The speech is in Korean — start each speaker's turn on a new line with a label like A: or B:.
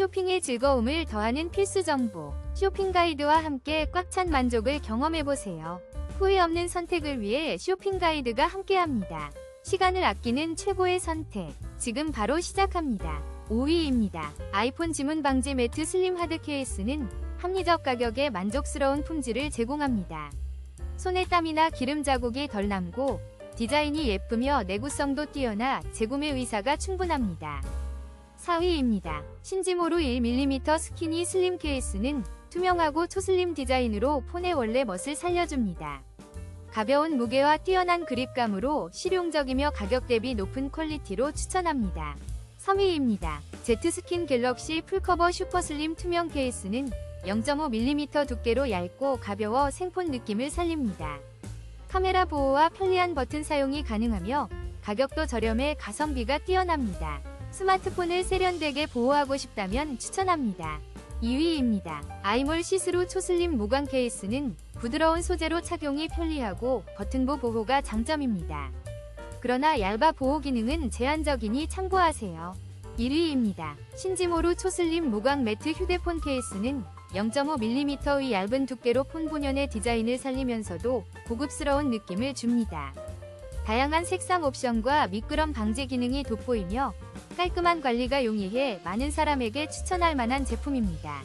A: 쇼핑의 즐거움을 더하는 필수 정보. 쇼핑 가이드와 함께 꽉 찬 만족을 경험해보세요. 후회 없는 선택을 위해 쇼핑 가이드가 함께합니다. 시간을 아끼는 최고의 선택. 지금 바로 시작합니다. 5위입니다. 아이폰 지문 방지 매트 슬림 하드 케이스는 합리적 가격에 만족스러운 품질을 제공합니다. 손에 땀이나 기름 자국이 덜 남고 디자인이 예쁘며 내구성도 뛰어나 재구매 의사가 충분합니다. 4위입니다. 신지모루 1mm 스키니 슬림 케이스는 투명하고 초슬림 디자인으로 폰의 원래 멋을 살려줍니다. 가벼운 무게와 뛰어난 그립감으로 실용적이며 가격 대비 높은 퀄리티로 추천합니다. 3위입니다. 제트스킨 갤럭시 풀커버 슈퍼슬림 투명 케이스는 0.5mm 두께로 얇고 가벼워 생폰 느낌을 살립니다. 카메라 보호와 편리한 버튼 사용이 가능하며 가격도 저렴해 가성비가 뛰어납니다. 스마트폰을 세련되게 보호하고 싶다면 추천합니다. 2위입니다. 아이몰 시스루 초슬림 무광 케이스는 부드러운 소재로 착용이 편리하고 버튼부 보호가 장점입니다. 그러나 얇아 보호 기능은 제한적이니 참고하세요. 1위입니다. 신지모루 초슬림 무광 매트 휴대폰 케이스는 0.5mm의 얇은 두께로 폰 본연의 디자인을 살리면서도 고급스러운 느낌을 줍니다. 다양한 색상 옵션과 미끄럼 방지 기능이 돋보이며 깔끔한 관리가 용이해 많은 사람에게 추천할 만한 제품입니다.